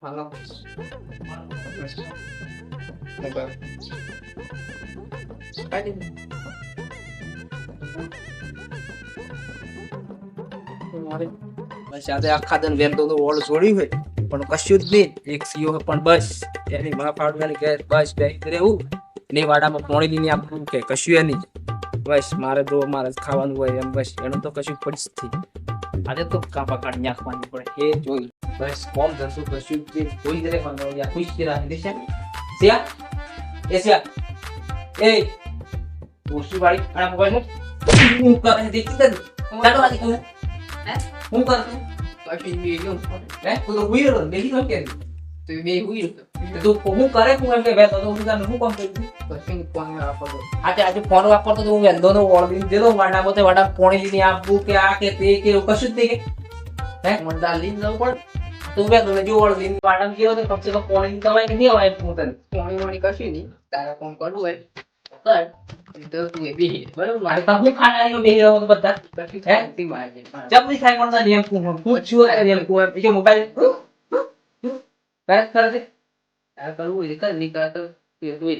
કાઢી દે. મારે બસ આજે આખા દન વેરતો તો ઓળ છોડ્યું હોય. પણ કશું જ નહીં. એક સીઓ પણ બસ. એની માં પાડવાની કે બસ બે રહેવું. એની વાડામાં પોણી લઈને આપવું કે કશું એ નહીં. બસ મારે તો મારે ખાવાનું હોય એમ બસ. એનું તો કશું પડી જ આજે તો કાપા કાઢી નાખવાની પડે. એ જોઈ કશું જ કોઈ દરે પણ યા ખુશથી રાખી દેશે સિયા એ સિયા એ ઓછી વાળી આના મોબાઈલ હું કરે દેખી તને ચાલો વાળી તું હે હું કર તું કશું બી ગયો હે તું તો હુઈ રહ્યો દેખી તો કે તો બે હુઈ તું હું કરે હું એમ કે બે તો હું તને હું કામ કરું કશું કોણ વાપરતો આજે આજે ફોન વાપરતો તો હું વેંધો નો ઓળવી દેલો વાડા મોતે વાડા પોણી લઈને આપવું કે આ કે તે કે કશું જ નહીં કે હે મંડા લઈને જવું પડે તું બે તો જો ઓળવી વાડા ગયો તો કમ સે કમ પોણી ની દવાઈ નહીં કોણી કશું તારા કોમ કરવું હોય? કર તો તું એ બી બરોબર મારે તો હું ખાના આવ્યો બેહી રહ્યો બધા. કશું જબ પણ નિયમ પૂછ્યું નિયમ કે મોબાઈલ કરે કરવું હોય કર નહીં કર તો તું.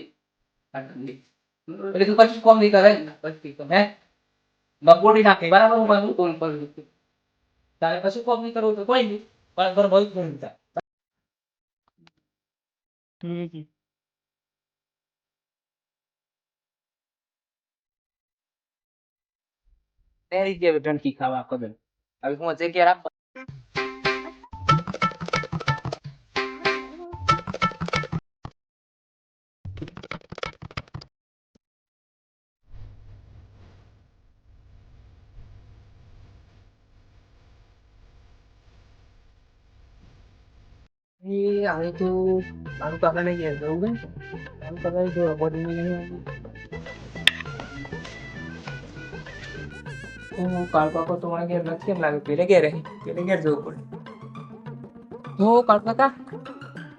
એટલે તું કશું કોમ નહીં કરે? પછી તો હે? બગોડી નાખે બરાબર હું તારે કશું કોમ નહીં કરવું તો કોઈ નહીં. પણ ઘર બહુ જ કોમ થાય તેરી જે ટંકી ખાવા કદમ હવે હું જે કે રાખ હવે તો મારું કાકાને ઘેર જવું ને મારું કાકા જો બોડી હું કાળ કાકો તો મને ઘેર નથી કેમ લાગે પેલે ઘેર રહી પેલે ઘેર જવું પડે હો કાળ કાકા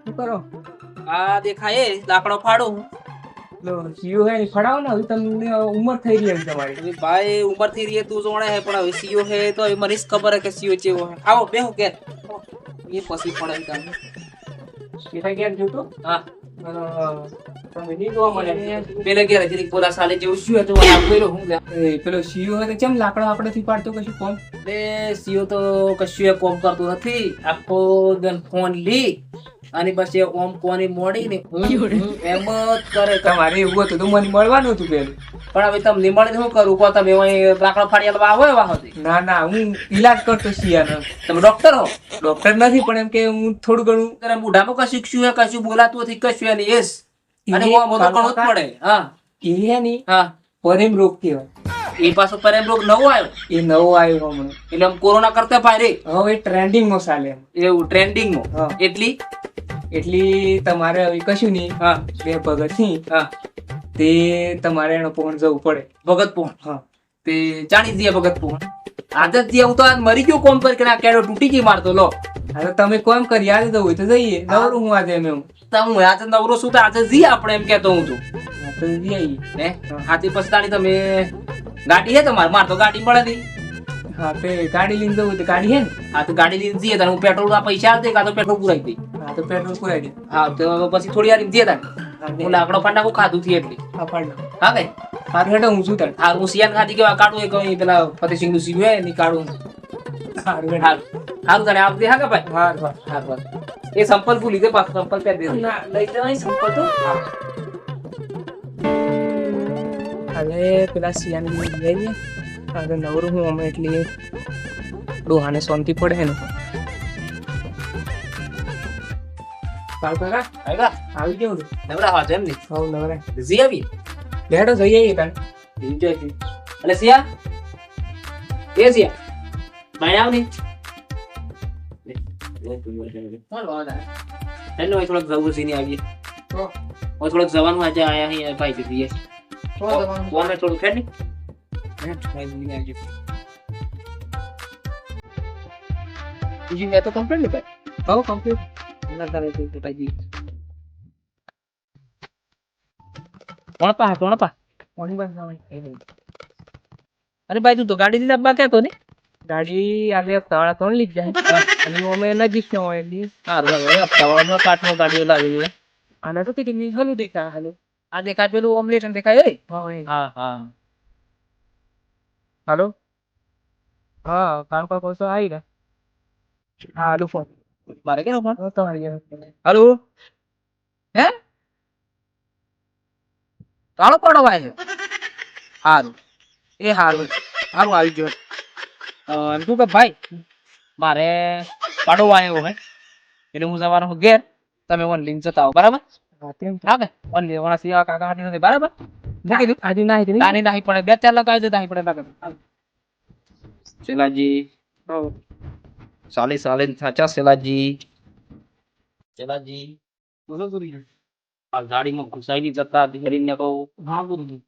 શું કરો આ દેખાય લાકડો ફાડું લો સીઓ હે ફડાવો ને હવે તમને ઉંમર થઈ રહી છે તમારી ભાઈ ઉંમર થઈ રહી તું જોણે હે પણ હવે સીઓ હે તો મને ખબર હે કે સીઓ ચેવો હે આવો બેહો ઘેર એ પછી પડે તમને બેટા ઘેર જોતો હા પેલે ઘેર બોલા સાલે જેવું શું હતું આ પેલો હું પેલો સીઓ હતો કેમ લાકડો આપડેથી પાડતો કશું કોમ એટલે સીઓ તો કશું એ કોમ કરતું નથી આખો દન ફોન લી અને બસ એ ઓમ કોની મોડી ને હું એમ જ કરે તમારે એવું હતું તો મને મળવાનું હતું પેલું. પણ હવે તમને મળે શું કરું? કહો તમે લાકડા ફાડી આલવા આવો એવા હતી. ના ના હું ઈલાજ કરતો શિયાનો. તમે ડોક્ટર હો? ડોક્ટર નથી પણ એમ કે હું થોડું ઘણું ત્યારે મોઢામાં કશું શું કશું બોલાતું નથી કશું એની એસ. અને હું ઓમ તો ઘણું જ પડે. હા. એ હે ની હા. પરેમ રોગ કહેવાય. એ પાછો પરેમ રોગ નવો આવ્યો. એ નવો આવ્યો હમણાં. એટલે આમ કોરોના કરતા ભારે. હવે ટ્રેન્ડિંગમાં ચાલે. એવું ટ્રેન્ડિંગમાં એટલી? એટલી તમારે હવે કશું નહીં. હા. બે ભગતથી હા. તે તમારે એનો પોણ જવું પડે. ભગત પોણ હા. તે જાણી દઈએ ભગત પોણ આદત જે હું તો આજ મરી ગયો કોમ પર કે ના કેડો તૂટી ગઈ મારતો લો. હા તો તમે કોમ કરી યાદ જવું હોય તો જઈએ. નવરું હું આજે એમ. તો હું આજે નવરો છું તો આજે જઈએ આપણે એમ કેતો હું તું. આજે જઈએ. હે હાથી પછી તાણી તમે ગાડી હે તમારે? માર તો ગાડી મળે નહીં. હા તે ગાડી લઈને જવું તો ગાડી હે ને? હા તો ગાડી લઈને જઈએ તારે. હું પેટ્રોલ ના પૈસા આપી કાં તો પેટ્રોલ પુરાઈ દઈ હા તો પેટ્રોલ પુરાઈ દે. હા તો પછી થોડી વાર જઈએ તારે. હું લાકડો ફાંડા નાખું ખાધું થી એટલે. હા પાડ હા કઈ હારું હેડે હું શું તાર. હા હું સિયાન ખાધી કેવા કાઢું એક અહીં પેલા ફતેસિંહનું સીવું હે ની કાઢું. હારું હેડો હારું. હારું તારે આપજે હા કે ભાઈ? હાર હા હા બસ એ સંપલ ભૂલી દે પાછું સંપલ પહેર દે ના લઈ જવાય સંપલ તો. હવે પેલા સિયાન હવે નવરું હું અમે એટલી ડોહાને શાંતિ પડે ને આવી કેવું નવરા હા એમ નહીં હવ નવરાય જી આવી. લેડો જઈએ આવીએ કાલ. એન્જોય સિયા? એ સિયા બાય આવ એનો થોડોક જવું સીની આવીએ. તો? થોડોક જવાનું આજે આયા અહીં ભાઈ દીધી થોડું ખેડ ફોન મેં થોડું ખેડ નહીં બીજું મેં તો કમ્પ્લેટ નહીં ભાઈ હવ કમ્પ્લીટ ના તારે તો ભાઈ કોણ પા કોણ પા મોર્નિંગ બસ અરે ભાઈ તું તો ગાડી લીધા બા તો ને ગાડી આજે તાળા ત્રણ લીધ જાય અને અમે નજીક ન હોય એટલે હવે હપ્તાવાળાનો કાચનો ગાડીઓ લાવી દે. આને તો કેટલી હલું દેખાય હાલું આ દેખાય પેલું ઓમલેટ ને દેખાય હા હા હાલો? હા પર કોસો આવી ને હા હાલો ફોન મારે કે ફોન તમારી હાલો? હે? કાળો પડો ભાઈ છે હારું. એ હારું. હારું આવી ગયો. એમ શું કે ભાઈ મારે પાડો આવ્યો હે. એટલે હું જવાનો ઘેર. તમે ઓન લઈને જતા આવો. બરાબર? હા, તેમ હા કે? મને લેવાના સિવાય કાકા નથી. બરાબર? મેં કીધું આજે ના હતી તાની નાહી પડે બે ચાર લગાવી દે નાહી પડે ના શેલાજી. સાલી સાલી સાચા શેલાજી. શેલાજી. બોલો ગુરુજી આ ગાડીમાં ઘુસાઈ જતા ધીરીને કહું. હા ગુરુજી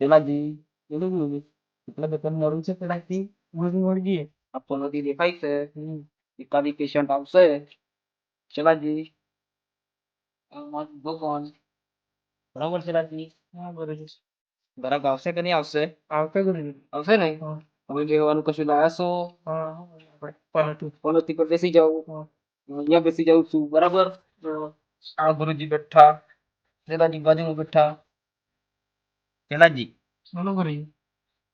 શેલાજી. બોલો ગુરુજી એટલે બેતન મળું છે પેલાથી મળી મળી ગઈ. આ દેખાય છે. એકાદી પેશન્ટ આવશે. શેલાજી. ભગવાન. બરાબર શેલાજી હા બરોબર બરાબર આવશે કે નહીં આવશે? આવશે કે નહીં? આવશે ને? હા. હવે કશું લાયા છો? હા પર બેસી જાઉં અહીંયા બેસી જાઉં છું બરાબર? આ ગુરુજી બેઠા. શેલાજી બાજુમાં બેઠા. શેલાજી બોલો ગુરુજી.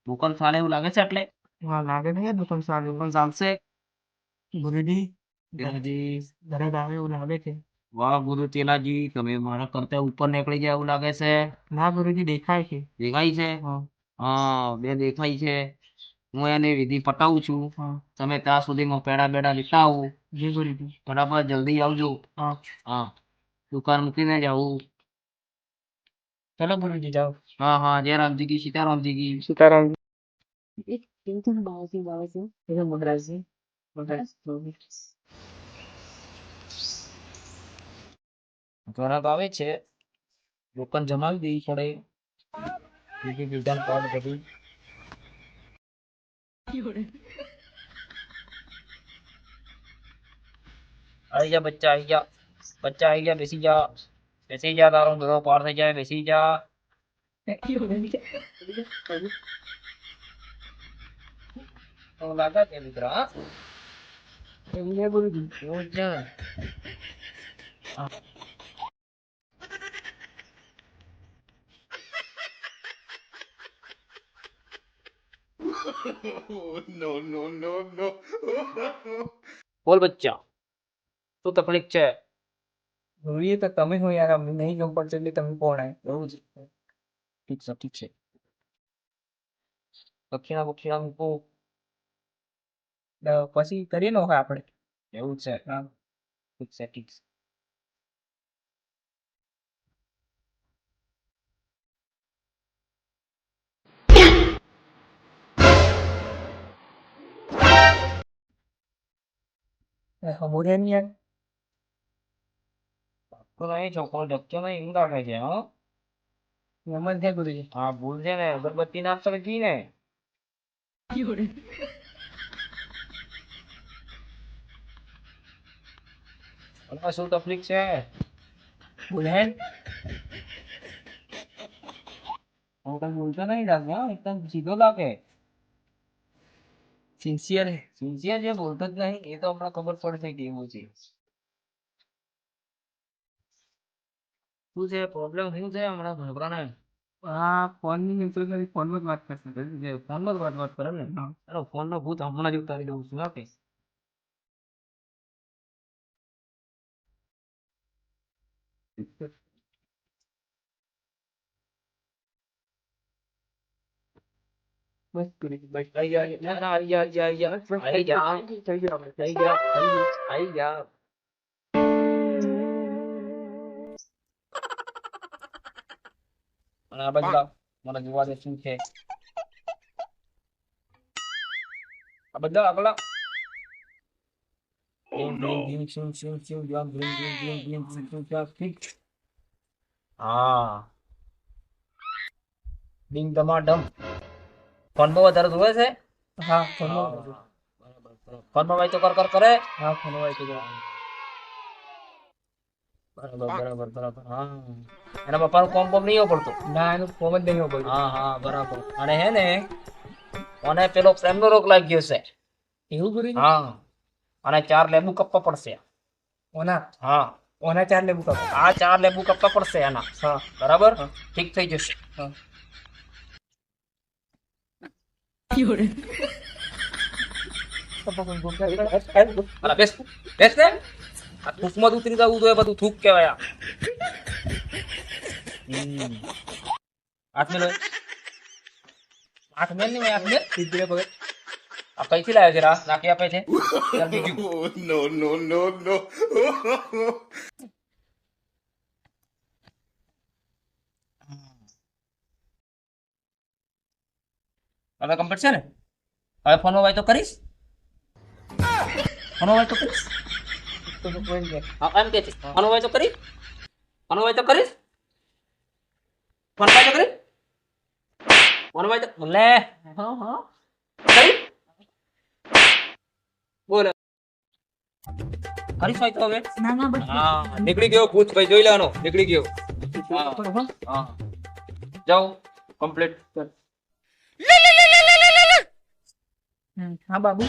દુકાન સાલે એવું લાગે છે એટલે? હા લાગે ને દુકાન સાલે દુકાન ચાલશે? ગુરુજી શેલાજી દરેક આવે એવું લાગે છે. વાહ ગુરુ તેલાજી તમે મારા કરતા ઉપર નીકળી જાય એવું લાગે છે? ના ગુરુજી દેખાય છે. દેખાય છે? હા. હા બે દેખાય છે. હું એને વિધિ પટાવું છું. તમે ત્યાં સુધીમાં પેડા બેડા લેતા આવો. જી ગુરુજી. બરાબર જલ્દી આવજો. હા. હા. દુકાન મૂકીને જાવું ચલો ગુરુજી જાઓ. હા હા જય રામજી કી સીતારામજી કી સીતારામ ઘણા તો આવે છે. દુકાન જમાવી દેવી પડે. બીજી દુકાન કોણ બધી આવી જા બચ્ચા આવી જા. બચ્ચા આવી જા બેસી જા. બેસી જા તારો ધોરો પાર થઈ જાય બેસી જા. તો લાગે છે. મિત્ર એવું છે ગુરુજી એવું જ છે બોલ બચ્ચા. શું તકલીફ છે? જોઈએ તો તમે હું યાર અમને નહીં ગમ પડશે એટલે તમે કોણ આય? એવું જ. ઠીક છે ઠીક છે. દક્ષિણા બક્ષિણા મૂકો પછી કરીએ ને હવે આપણે? એવું છે. હા. ઠીક છે ઠીક છે. હમુરે નહીં યાર તો નહીં છોકરો ડક્યો નહીં ઊંઘ આવે છે હો એમ જ છે ગુરુજી હા ભૂલ છે ને અગરબત્તી નાસ્તો કી ને આમાં શું તકલીફ છે બુલેન હું કઈ બોલતો નહીં લાગે હા એકદમ સીધો લાગે સિન્સિયર હે સિન્સિયર સિન્સિયર જે બોલતો જ નહીં એ તો હમણાં ખબર પડશે કે એવું છે. શું છે પ્રોબ્લેમ શું છે હમણાં છોકરાને હા ફોનની કરી ફોનમાં જ વાત કરશે. ફોનમાં જ વાત વાત કરે ને? એનો ફોન નો ભૂત હમણાં જ ઉતારી દઉં છું ઓકે બસ ગુરુજી બસ આઈ જા આઈ જા આઈ જા આઈ જા આઈ જા થઈ ગયો આપણે આઈ જા આઈ જા અને આ બાજુ લાવ મને જોવા દે શું છે આ બધા આગળ લાવ Bling, bling, bling, shing, shing, shing, bling, bling, bling, bling, bling, ફોનમાં વધારે જોવે છે? હા ફોનમાં ફોનમાં વાંચો કર કર કરે? હા ફોનમાં વાય તો બરાબર બરાબર બરાબર હા. એના પપ્પાનું કોમ કોમ નહીં પડતો ના એનું કોમ જ નહીં પડતું હા હા બરાબર. અને હે ને મને પેલો પ્રેમનો રોગ લાગ્યો છે. એવું કરી હા. અને ચાર લેબુ કપવા પડશે. ઓના? હા. ઓના ચાર લેબુ કપ્પા? આ ચાર લેબુ કપવા પડશે એના. હા. બરાબર? ઠીક થઈ જશે. હા. અલા બેસ બેસ ને આ થૂકમાં ઉતરી જવું જોઈએ બધું થૂક કહેવાય. હાથ મેલો હાથ મેલ નહીં હાથ મેલ સીધે પકડ આ કઈથી લાવ્યો છે રા નાખી આપે છે ચાલ બીજું. no, no, હવે કમ્પ્લીટ છે ને? હવે ફોન હોય તો કરીશ? ફોન હોય તો કરીશ? એમ કે છે. ફોન હોય તો કરી ફોન હોય તો કરીશ? ફોન હોય તો કરી ફોન હોય તો લે. હા હા કરી? બોલ. કરીશ હોય તો હવે. ના ના બસ. હા નીકળી ગયો ભૂત ભાઈ જોઈ લેવાનો. નીકળી ગયો. હા. હા. જાઓ. કમ્પ્લીટ હા બાબુ.